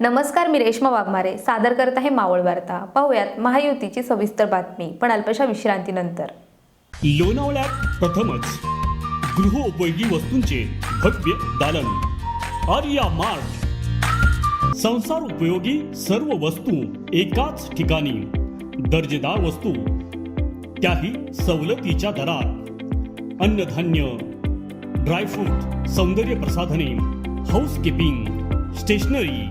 नमस्कार मी रेश्मा वाघमारे. सादर करत आहे मावळ वार्ता. पाहूयात महायुतीची सविस्तर बातमी पण अल्पशा विश्रांतीनंतर. लोणावळ्यात प्रथमच गृहोपयोगी वस्तूंचे भव्य दालन. आर्या मार्ट. संसार उपयोगी सर्व वस्तू एकाच ठिकाणी. दर्जेदार वस्तू त्याही सवलतीच्या दरात. अन्नधान्य ड्रायफ्रूट सौंदर्य प्रसाधने हाऊसकीपिंग स्टेशनरी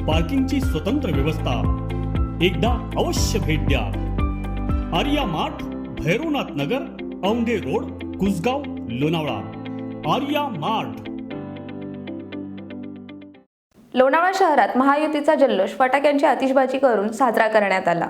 पार्किंगची स्वतंत्र व्यवस्था. एकदा अवश्य भेट द्या. Arya Mart Bhairavnath Nagar Aundhe road Kusgaon Lonavala. Arya Mart. Lonavala शहरात महायुतीचा जल्लोष फटाक्यांची आतिषबाजी करून साजरा करण्यात आला.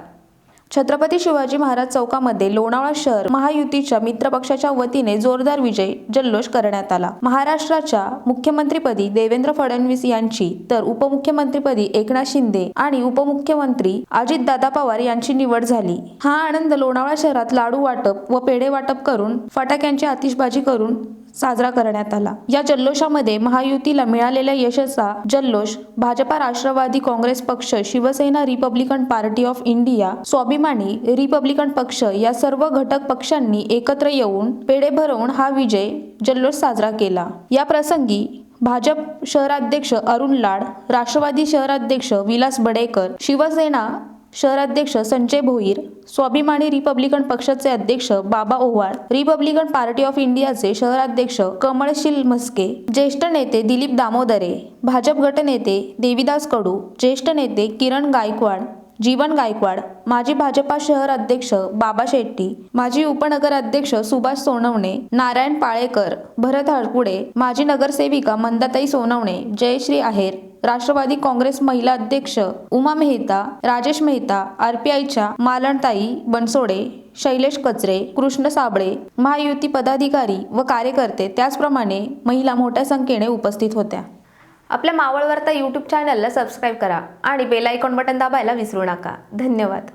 छत्रपती शिवाजी महाराज चौकामध्ये लोणावळा शहर महायुतीच्या मित्रपक्षाच्या वतीने जोरदार विजय जल्लोष करण्यात आला. महाराष्ट्राच्या मुख्यमंत्रीपदी देवेंद्र फडणवीस यांची तर उपमुख्यमंत्रीपदी एकनाथ शिंदे आणि उपमुख्यमंत्री अजितदादा पवार यांची निवड झाली. हा आनंद लोणावळा शहरात लाडू वाटप व पेढे वाटप करून फटाक्यांची आतिषबाजी करून साजरा करण्यात आला. या जल्लोषामध्ये महायुतीला मिळालेल्या यशाचा जल्लोष भाजपा राष्ट्रवादी काँग्रेस पक्ष Shiv Sena Republican Party of India Swabhimani Republican पक्ष या सर्व घटक पक्षांनी एकत्र येऊन पेढे भरवून हा विजय जल्लोष साजरा केला. या प्रसंगी भाजप शहराध्यक्ष अरुण लाड राष्ट्रवादी शहराध्यक्ष विलास बडेकर शिवसेना शहराध्यक्ष संजय भोईर स्वाभिमानी रिपब्लिकन पक्षाचे अध्यक्ष बाबा ओवाळ रिपब्लिकन पार्टी ऑफ इंडियाचे शहराध्यक्ष कमळशील म्हस्के ज्येष्ठ नेते दिलीप दामोदरे भाजप गटनेते देविदास कडू ज्येष्ठ नेते किरण गायकवाड जीवन गायकवाड माजी भाजपा शहर अध्यक्ष बाबा शेट्टी माजी उपनगर अध्यक्ष सुभाष सोनवणे नारायण पाळेकर भरत हळकुडे माजी नगरसेविका मंदाताई सोनवणे जयश्री आहेर राष्ट्रवादी काँग्रेस महिला अध्यक्ष उमा मेहता राजेश मेहता आरपीआयच्या मालणताई बनसोडे शैलेश कचरे कृष्ण साबळे महायुती पदाधिकारी व कार्यकर्ते त्याचप्रमाणे महिला मोठ्या संख्येने उपस्थित होत्या. आपल्या मावळवार्ता यूट्यूब चॅनलला सबस्क्राईब करा आणि बेल आयकॉन बटन दाबायला विसरू नका. धन्यवाद.